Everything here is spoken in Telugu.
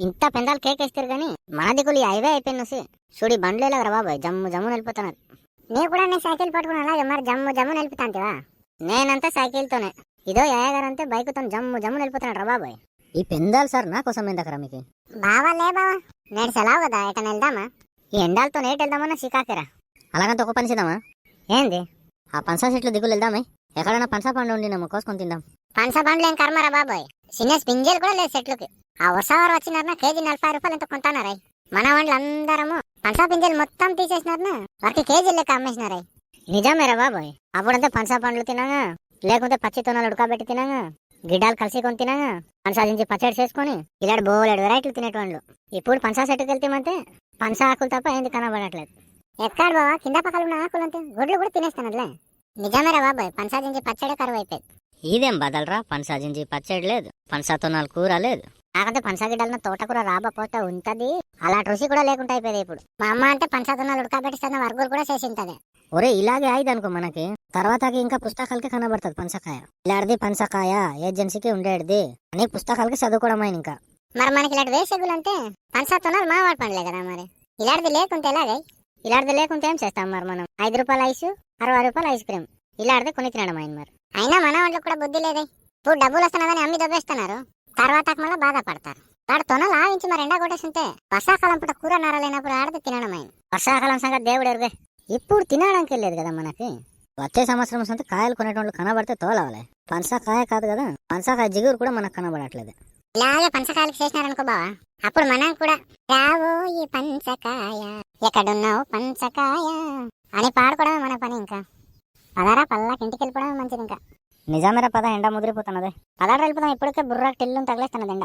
ఇంత పెందాలు కేక్ వేస్తారు గాని మన దిక్కులు అవే అయిపోయిన చూడి బండ్లు వెళ్ళగరా బాబాయ్ జమ్ము జమ్ము నిలిపోతున్నారు నేను కూడా నేను సైకిల్ పట్టుకుని అలాగే మరి జమ్ము జమ్ము నిలుపుతాంటివా నేనంతా సైకిల్తోనే. ఇదో యాయగారంతే బైక్తో జమ్ము జమ్ము నిలిపోతున్నాడు రా బాబాయ్. ఈ పెందాలు సార్ నా కోసం ఏందకరా మీకు? బావా లే బావా. నేడు సెలవు కదా ఎటన వెళ్దామా? ఈ ఎండాలతో నేటి వెళ్దామన్నా చికాకిరా అలాగంత ఒక పని చేద్దామా? ఏంది? ఆ పంచా చెట్లు దిగులు వెళ్దామే. ఎక్కడైనా పంచా పండు ఉండినాము కోసుకొని తిందాం. పంచ పండ్లు ఏం కర్మరా బాబాయ్. చిన్న స్పింజలు కూడా లేదు చెట్లుకి ఆ వసావారు వచ్చినారన? కేజీ నలభై రూపాయలు ఎంత కొంటున్నారై మన వాళ్ళు అందరము పంచా పింజలు మొత్తం తీసేసినారన? వారికి కేజీ లెక్క అమ్మేసినారై. నిజమేరా బాబాయ్. అప్పుడంతా పంచా పండ్లు తినాగా లేకుంటే పచ్చి తొనలు ఉడకబెట్టి తినాగా గిడ్డాలు కలిసి కొని తినాగా పంచాదించి పచ్చడి చేసుకొని ఇలాంటి బోలేడు వెరైటీలు తినేటోళ్ళు. ఇప్పుడు పంచా చెట్టుకి వెళ్తామంటే పంచా ఆకులు తప్ప ఏంది కనబడట్లేదు. ఎక్కడ బాబా కింద పక్కన ఉన్న ఆకులు అంతే గుడ్లు కూడా తినేస్తానట్లే. నిజమేరా బాబాయ్. పంచాదించి పచ్చడే కరువు అయిపోయింది ఇదేం బదలరా? పంచాజించి పచ్చడి లేదు. పంచాతోనాలు కూర లేదు. నాకంటే పంచాగిడ్డలన తోటకూర రాబపోతే ఉంటది. అలాంటి రుచి కూడా లేకుండా అయిపోయింది ఇప్పుడు. మా అమ్మ అంటే పంచాతోనాలు ఉడకబెట్టిస్తున్న వర్గులు కూడా చేసింటది. ఒరే ఇలాగే అయింది అనుకో మనకి. తర్వాతకి ఇంకా పుస్తకాలకి కనబడుతుంది పంచకాయ. ఇలాంటిది పంచకాయ ఏజెన్సీకి ఉండేది అని పుస్తకాలకి చదువుకోవడం ఇంకా. మరి మనకి ఇలాంటి వేసేగులు అంటే పంచాతోనాలు మా వాడు పనిలే కదా మరి. ఇలాంటిది లేకుంటే ఎలాగై? ఇలాంటిది లేకుంటే ఏం చేస్తాం మరి మనం? ఐదు రూపాయల ఐస్ అరవై రూపాయల ఐస్ క్రీమ్. ఇలాంటిది కొని తినడం అయింది మరి. అయినా మన వాళ్ళకి కూడా బుద్ధి లేదే. ఇప్పుడు డబ్బులు వస్తున్నదని అమ్మి దొబ్బేస్తున్నారు. తర్వాత మళ్ళీ బాధపడతారు. వాడు తొనలు ఆవించి మరి ఎండా కొట్టేస్తుంటే వర్షాకాలం పూట కూర నరలేనప్పుడు ఆడితే తినడం వర్షాకాలం సంగతి దేవుడు ఎరుగే. ఇప్పుడు తినడానికి వెళ్ళేది కదా మనకి. వచ్చే సంవత్సరం సంత కాయలు కొనేటోళ్ళు కనబడితే తోలవాలి. పంచకాయ కాదు కదా పంచకాయ జిగురు కూడా మనకు కనబడట్లేదు. ఇలాగే పంచకాయలకు చేసినారనుకో బావా. అప్పుడు మనం కూడా రావో ఈ పంచకాయ ఎక్కడున్నావు పంచకాయ అని పాడుకోవడమే మన పని ఇంకా. పదారా పల్లాకి ఇంటికి వెళ్ళిపోవడమే మంచిది ఇంకా. నిజమేరా పద ఎండ ముదిరిపోతున్నది. పదాడు వెళ్ళిపోతాం ఇప్పటికే బుర్రాకి టెల్లు తగిలేస్తున్నది ఎండ.